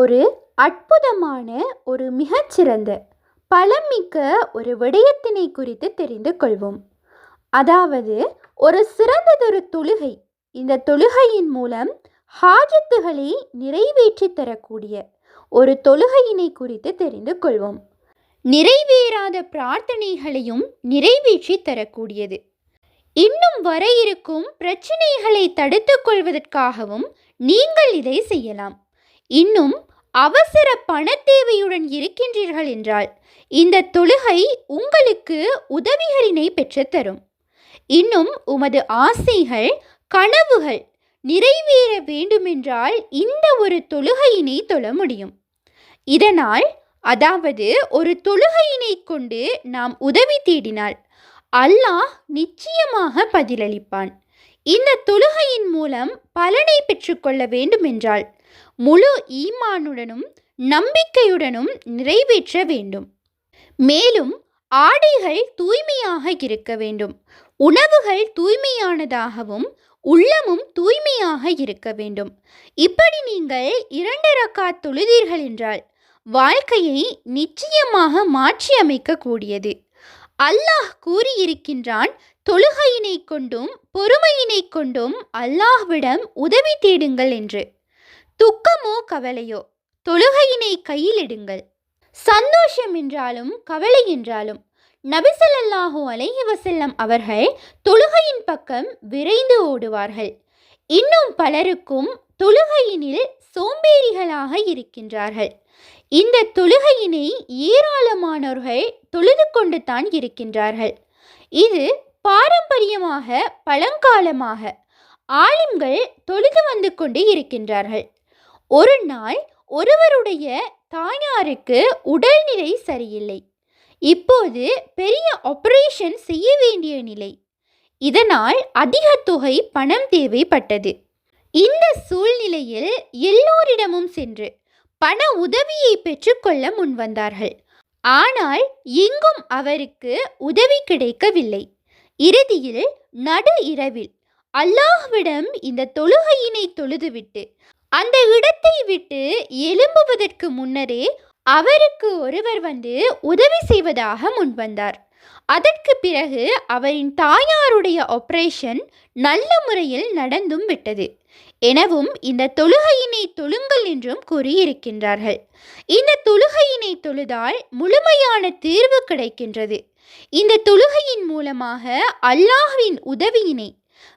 ஒரு அற்புதமான ஒரு மிகச்சிறந்த பலமிக்க ஒரு விடயத்தினை குறித்து தெரிந்து கொள்வோம். அதாவது ஒரு சிறந்ததொரு தொழுகை. இந்த தொழுகையின் மூலம் ஹாஜத்துகளை நிறைவேற்றி தரக்கூடிய ஒரு தொழுகையினை குறித்து தெரிந்து கொள்வோம். நிறைவேறாத பிரார்த்தனைகளையும் நிறைவேற்றி தரக்கூடியது. இன்னும் வர இருக்கும் பிரச்சனைகளை தடுத்துக் கொள்வதற்காகவும் நீங்கள் இதை செய்யலாம். இன்னும் அவசர பணத்தேவையுடன் இருக்கின்றீர்கள் என்றால் இந்த தொழுகை உங்களுக்கு உதவிகளினை பெற்றுத்தரும் இன்னும் உமது ஆசைகள் கனவுகள் நிறைவேற வேண்டுமென்றால் இந்த ஒரு தொழுகையினை தொழ முடியும். இதனால் அதாவது ஒரு தொழுகையினை கொண்டு நாம் உதவி தேடினால் அல்லாஹ் நிச்சயமாக பதிலளிப்பான். இந்த தொழுகையின் மூலம் பலனை பெற்றுக்கொள்ள வேண்டுமென்றால் முழு ஈமானுடனும் நம்பிக்கையுடனும் நிறைவேற்ற வேண்டும். மேலும் ஆடைகள் தூய்மையாக இருக்க வேண்டும். உணவுகள் தூய்மையானதாகவும் உள்ளமும் தூய்மையாக இருக்க வேண்டும். இப்படி நீங்கள் இரண்டு ரக்கா தொழுதீர்கள் என்றால் வாழ்க்கையை நிச்சயமாக மாற்றியமைக்கக்கூடியது. அல்லாஹ் கூறியிருக்கின்றான் தொழுகையினை கொண்டும் பொறுமையினை கொண்டும் அல்லாஹ்விடம் உதவி தேடுங்கள் என்று. துக்கமோ கவலையோ? தொழுகையினை கையில் எடுங்கள். சந்தோஷம் என்றாலும் கவலை என்றாலும் நபிசல்லாஹு அலைஹி வசல்லம் அவர்கள் தொழுகையின் பக்கம் விரைந்து ஓடுவார்கள். இன்னும் பலருக்கும் தொழுகையினில் சோம்பேறிகளாக இருக்கின்றார்கள். இந்த தொழுகையினை ஏராளமானோர்கள் தொழுது கொண்டு தான் இருக்கின்றார்கள். இது பாரம்பரியமாக பழங்காலமாக ஆலிம்கள் தொழுது வந்து கொண்டு இருக்கின்றார்கள். ஒரு நாள் ஒருவருடைய தாயாருக்கு உடல்நிலை சரியில்லை. இப்போது பெரிய ஆபரேஷன் செய்ய வேண்டிய நிலை. இதனால் அதிக தொகை பணம் தேவைப்பட்டது. இந்த சூழ்நிலையில் எல்லோரிடமும் சென்று பண உதவியை பெற்றுக்கொள்ள முன்வந்தார்கள் ஆனால் எங்கும் அவருக்கு உதவி கிடைக்கவில்லை. இறுதியில் நடு இரவில் அல்லாஹ்விடம் இந்த தொழுகையினை தொழுதுவிட்டு அந்த இடத்தை விட்டு எழும்புவதற்கு முன்னரே அவருக்கு ஒருவர் வந்து உதவி செய்வதாக முன்வந்தார் அதற்கு பிறகு அவரின் தாயாருடைய ஆபரேஷன் நல்ல முறையில் நடந்தும் விட்டது. எனவும் இந்த தொழுகையினை தொழுங்கள் என்றும் கூறியிருக்கின்றார்கள். இந்த தொழுகையினை தொழுதால் முழுமையான தீர்வு கிடைக்கின்றது. இந்த தொழுகையின் மூலமாக அல்லாஹ்வின் உதவியினை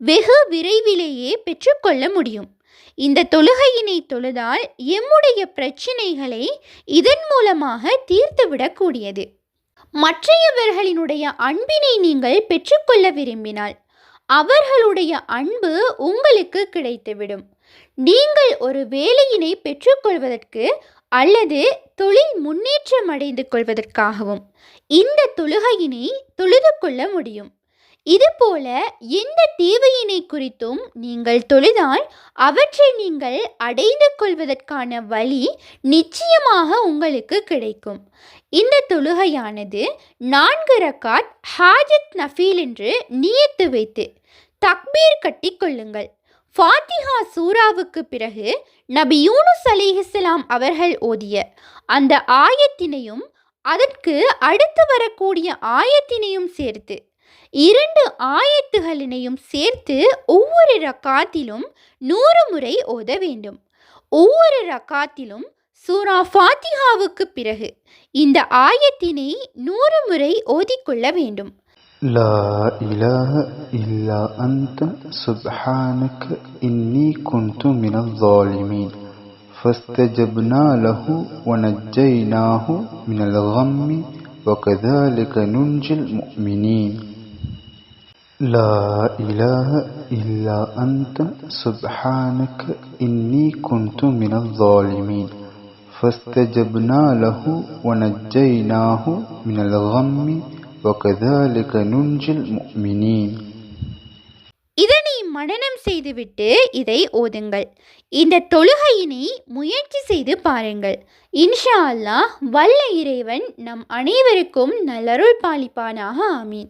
வெகு விரைவிலேயே பெற்றுக்கொள்ள முடியும். இந்த தொழுகையினை தொழுதால் எம்முடைய பிரச்சினைகளை இதன் மூலமாக தீர்த்துவிடக்கூடியது மற்றையவர்களினுடைய அன்பினை நீங்கள் பெற்றுக்கொள்ள விரும்பினால் அவர்களுடைய அன்பு உங்களுக்கு கிடைத்துவிடும். நீங்கள் ஒரு வேலையினை பெற்றுக்கொள்வதற்கு அல்லது தொழில் முன்னேற்றம் அடைந்து கொள்வதற்காகவும் இந்த தொழுகையினை தொழுது கொள்ள முடியும். இதுபோல எந்த தேவையினை குறித்தும் நீங்கள் தொழுதால் அவற்றை நீங்கள் அடைந்து கொள்வதற்கான வழி நிச்சயமாக உங்களுக்கு கிடைக்கும். இந்த தொழுகையானது நான்கு ரக்காத் ஹாஜத் நஃபீல் என்று நியத்து வைத்து தக்பீர் கட்டி கொள்ளுங்கள். ஃபாத்திஹா சூராவுக்கு பிறகு நபி யூனுஸ் அலிஹிஸ்லாம் அவர்கள் ஓதிய அந்த ஆயத்தினையும் அதற்கு அடுத்து வரக்கூடிய ஆயத்தினையும் சேர்த்து இரண்டு ஆயத்துகளினையும் சேர்த்து ஒவ்வொரு ரக்காத்திலும் நூறு முறை ஓத வேண்டும் ஒவ்வொரு ரக்காத்திலும் சூரா ஃபாத்திஹாவுக்கு பிறகு இந்த ஆயத்தினை நூறு முறை ஓதிக்கொள்ள வேண்டும் لا إله إلا أنت سبحانك إني كنت من الظالمين فاستجبنا له ونجيناه من الغم وكذلك ننجي المؤمنين لا إله إلا أنت سبحانك إني كنت من الظالمين فاستجبنا له ونجيناه من الغم وكذلك ننجي المؤمنين இதனை மனனம் செய்துவிட்டு இதை ஓதுங்கள் இந்த தொழுகையினை முயற்சி செய்து பாருங்கள் இன்ஷா அல்லாஹ் வல்ல இறைவன் நம் அனைவருக்கும் நல்லருள் பாலிப்பானாக ஆமீன்